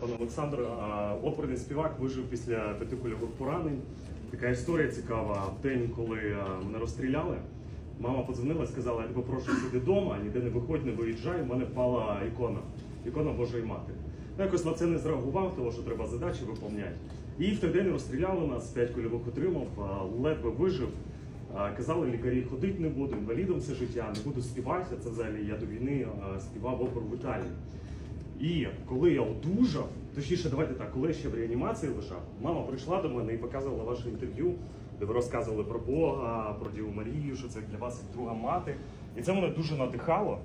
пане Олександре. А, Оперний співак вижив після п'яти кульових поранень. Така історія цікава. В день, коли мене розстріляли, мама подзвонила і сказала, я тебе прошу сиди вдома, ніде не виходь, не виїжджай. У мене впала ікона, ікона Божої Матері. Я якось на це не зреагував, тому що треба задачі виповняти. І в той день розстріляли нас, п'ять кульових отримав, ледве вижив. Казали лікарі, ходити не буду, інвалідом все життя, не буду співати. Це взагалі я до війни співав оперу в Італії. І коли я одужав, точніше, давайте так, коли я ще в реанімації лежав, мама прийшла до мене і показувала ваше інтерв'ю, де ви розказували про Бога, про Діву Марію, що це для вас друга мати. І це мене дуже надихало.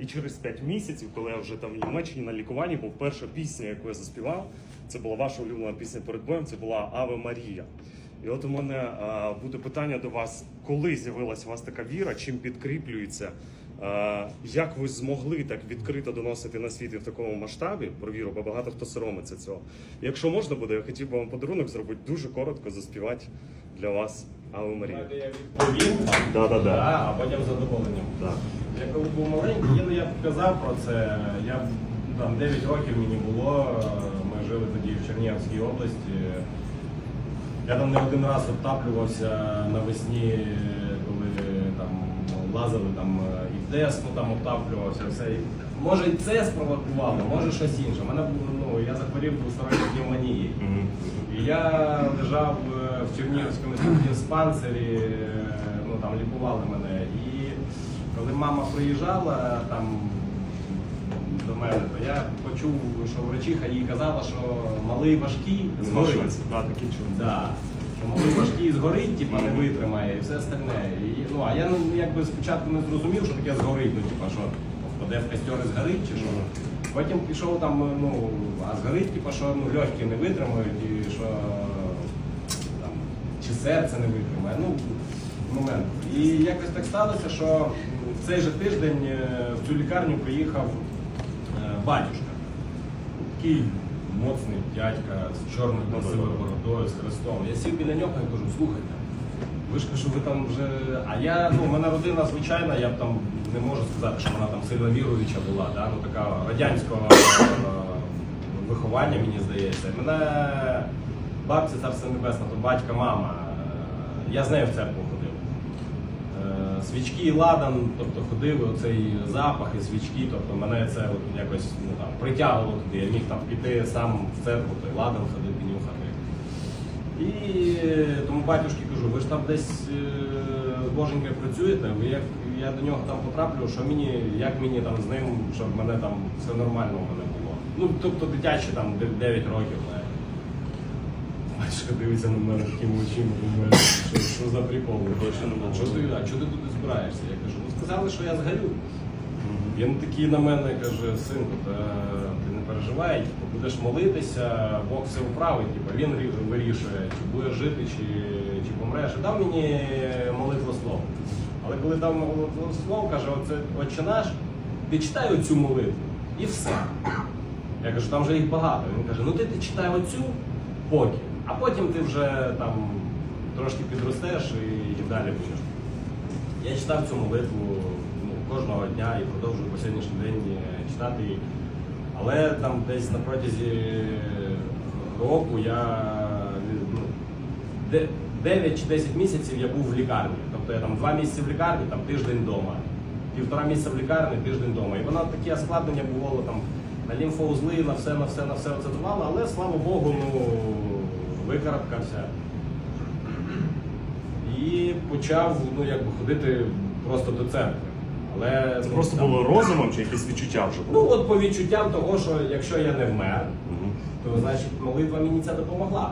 І через 5 місяців, коли я вже там в Німеччині на лікуванні, був перша пісня, яку я заспівав. Це була ваша улюблена пісня перед боєм, це була Аве Марія. І от у мене буде питання до вас, коли з'явилася у вас така віра, чим підкріплюється? Як ви змогли так відкрито доносити на світ і в такому масштабі про віру, бо багато хто соромиться цього. Якщо можна буде, я хотів би вам подарунок зробити дуже коротко заспівати для вас Аве Марія. Я відповім, Да, да, да, а потім задоволенням. Да. Я коли був маленький, я, ну, я казав про це. Я там 9 років мені було. Ми жили тоді в Чернігівській області. Я там не один раз обтаплювався навесні, коли там лазили там і в Десну там обтаплювався. Все. Може і це спровокувало, може щось інше. У мене було, ну, я захворів двосторонньою пневмонією. Мгм. І я лежав е, в Чернігівському диспансері, е, ну там лікували мене. І коли мама приїжджала там мене, то я почув, що врачиха їй казала, що малий важкий згорить. Да, такі чули. Да. Що малий важкий згорить, типа не витримає і все остальне. І, ну, а я ну, якби спочатку не зрозумів, що таке згорить, ну типа що впаде в костер і згорить чи що. Потім пішов там, ну, а згорить, типа, що ну, легкі не витримають, і що там, чи серце не витримає. Ну, момент. І якось так сталося, що в цей же тиждень е, в цю лікарню приїхав батюшка. Такий моцний дядька з чорною красивою бородою, з хрестом. Я сів біля нього і кажу, слухайте. Ви ж кажу, ви там вже. А я, ну, в мене родина звичайна, я б там не можу сказати, що вона там сильно віруюча була, да? ну така радянського е, виховання, мені здається. Мене бабця царство небесна, то батька, мама. Я з нею в церкву ходив. Е, Свічки ладан, тобто ходив оцей запах і свічки, тобто мене це от якось ну, там, притягувало туди. Я міг там піти сам в церкву, той ладан ходити, нюхати. І е, тому батюшки кажу, ви ж там десь е, з Боженькою працюєте, ви як я до нього там потраплю, що мені, як мені там з ним, щоб мене там все нормально в мене було. Ну, тобто дитячі там 9 років. знаєте. Батюшка дивиться на мене такими очима, думає, що, що за прикол? Більше не було. А чого ти, а чого ти туди збираєшся? Я кажу, ну сказали, що я згорю. Він такий на мене каже, синку, та ти не переживай, типу, будеш молитися, Бог все вправить, типу, він вирішує, чи будеш жити, чи, чи помреш. І дав мені молитву слово. Але коли дав молитву слово, каже, оце отче наш, ти читай оцю молитву і все. Я кажу, там вже їх багато. Він каже, ну ти, ти читай оцю поки, а потім ти вже там трошки підростеш і, далі будеш. Я читав цю молитву ну, кожного дня і продовжую по сьогоднішній день е, читати її. Але там десь на протязі року я ну, 9 чи 10 місяців я був в лікарні. Тобто я там 2 місяці в лікарні, там тиждень вдома. Півтора місяця в лікарні, тиждень вдома. І воно таке оскладнення було там на лімфоузли, на все, на все, на все це давало, але слава Богу, ну викарабкався. І почав ну, якби, ходити просто до церкви. Але Це ну, просто там- було розумом чи якісь відчуття вже було? Ну от по відчуттям того, що якщо я не вмер, Мгм. то значить молитва мені ця допомогла.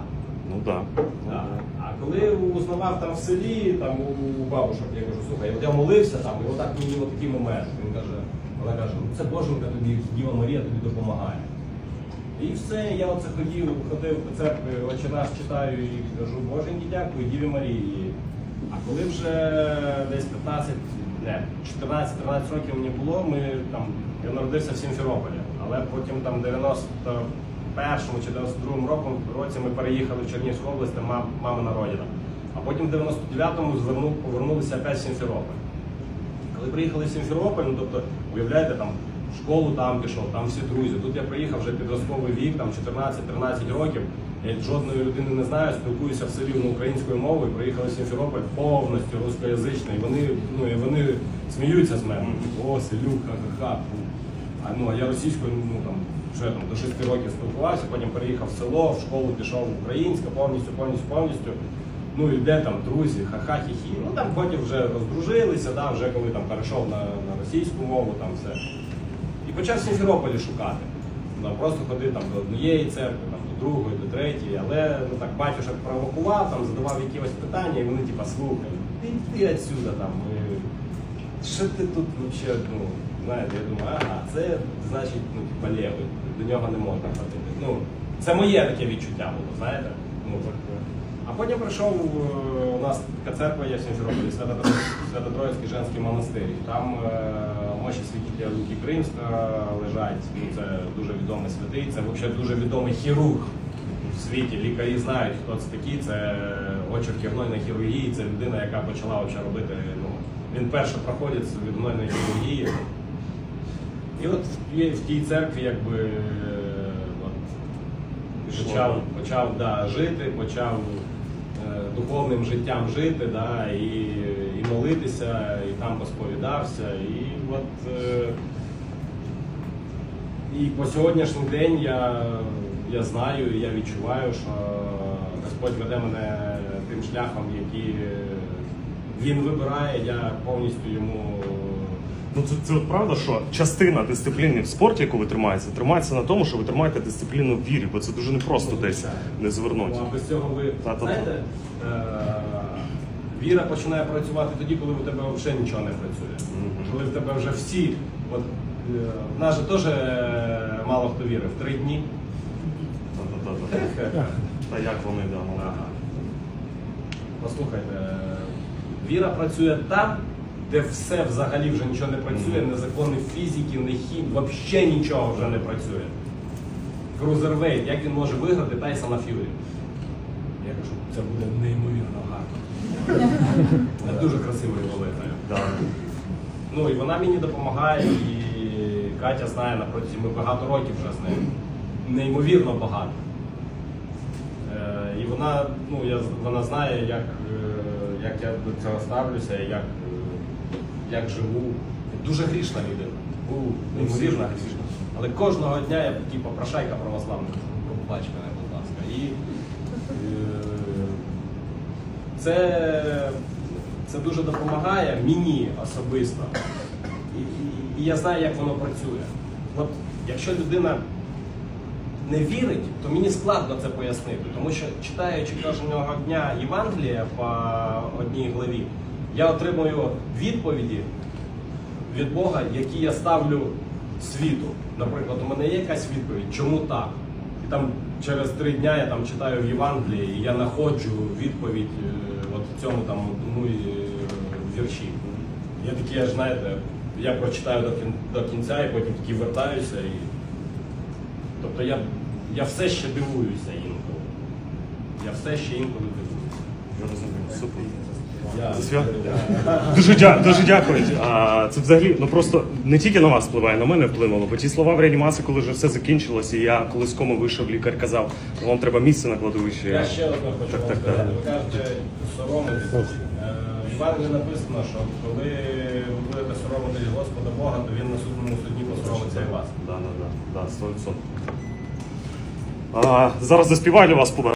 Ну так. Да. А коли узнавав там в селі, там у бабушок, я кажу, слухай, от я молився там, і отак мені от такий момент. Він каже, вона каже, ну це Боженька тобі, Діва Марія тобі допомагає. І все, я оце ходив, ходив до церкви, очі наш читаю і кажу, Боженьки, дякую, Діві Марії. А коли вже десь 15, не, 14-13 років мені було, ми там, я народився в Сімферополі, але потім там 91-му чи 92-му році ми переїхали в Чернігівську область, там мам- мамина родина. А потім в 99-му зверну, повернулися опять в Сімферополь. Коли приїхали в Сімферополь, ну тобто, уявляєте, там школу там пішов, там всі друзі. Тут я приїхав вже підростковий вік, там 14-13 років. Я жодної людини не знаю, спілкуюся все рівно українською мовою. Приїхали в Сімферополь повністю рускоязичний. Вони, ну, і вони сміються з мене. О, селюк, ха-ха-ха. А, ну, а я російською, ну там, я там до 6 років спілкувався, потім переїхав в село, в школу пішов українська, повністю, повністю, повністю. Ну і де там друзі, ха-ха, хі-хі. Ну там потім вже роздружилися, да, вже коли там перейшов на, на російську мову, там все. І почав Сімферополі шукати. Ну, просто ходив там до однієї церкви, там, до другої, до третьої, але ну так батюшок провокував, там задавав якісь питання, і вони типа слухай, ти йди отсюда там. і Що ти тут взагалі, ну, знаєте, я думаю, ага, це значить, ну, типа левий, до нього не можна ходити. Ну, це моє таке відчуття було, знаєте? Ну, а потім прийшов е, у нас така церква є в Сімферополі, Свято-Троїцький женський монастир. Там е, мощі святителя Луки Кримського лежать. Ну, це дуже відомий святий, це взагалі дуже відомий хірург в світі. Лікарі знають, хто це такий. Це очерки гнойної хірургії, це людина, яка почала взагалі робити. Ну, він перше проходить від гнойної хірургії. І от в тій- церкві якби от, почав, почав да, жити, почав е, духовним життям жити, да, і, і і там посповідався. І от е, і по сьогоднішній день я, я знаю, і я відчуваю, що Господь веде мене тим шляхом, який е, він вибирає, я повністю йому. Ну це, це от правда, що частина дисципліни в спорті, яку ви тримаєте, тримається на тому, що ви тримаєте дисципліну в вірі, бо це дуже непросто десь не звернути. Ну, а без цього ви Та-та-та. знаєте, е, віра починає працювати тоді, коли у тебе взагалі нічого не працює. Коли в тебе вже всі. От, е, в нас же теж е, мало хто вірив. Три дні. Та-та-та-та. Як вони да, мали. Послухайте, е, віра працює там, де все взагалі вже нічого не працює, не закони фізики, не хім, взагалі нічого вже не працює. Крузервейт, як він може виграти Тайсона Ф'юрі? Я кажу, це буде неймовірно дуже красиво виграю. Ну і вона мені допомагає, і Катя знає на протязі ми багато років вже з нею. Неймовірно багато. Е, і вона, ну, я, вона знає, як, е, як я до цього ставлюся, як, е, як живу. Дуже грішна людина. Був неймовірно грішна. Але кожного дня я такий попрошайка православний. Пробач мене, будь ласка. І це, це дуже допомагає мені особисто. І, і, і я знаю, як воно працює. От якщо людина не вірить, то мені складно це пояснити, тому що читаючи кожного дня Євангелія по одній главі, я отримую відповіді від Бога, які я ставлю світу. Наприклад, у мене є якась відповідь, чому так? І там через три дня я там читаю в Євангелії, і я знаходжу відповідь е, от цьому там і, е, вірші. Я такий, аж знаєте, я прочитаю до, кін, до кінця і потім такий вертаюся. І... Тобто я, я все ще дивуюся інколи. Я все ще інколи дивуюся. Я розумію. Супер. Це? Дуже, дя, дуже дякую. А, це взагалі ну просто не тільки на вас впливає, на мене вплинуло. Бо ті слова в реанімації, коли вже все закінчилося, і я коли з кому вийшов, лікар казав, вам треба місце на кладовищі. Я ще одне хочу Так, вам так, сказати. Ви кажете, соромитись. Е, В Євангелії написано, що коли ви будете соромитись Господа Бога, то він на судному суді посоромиться і вас. Да, да, да, да, 100%. А, зараз заспіваю для вас побачу.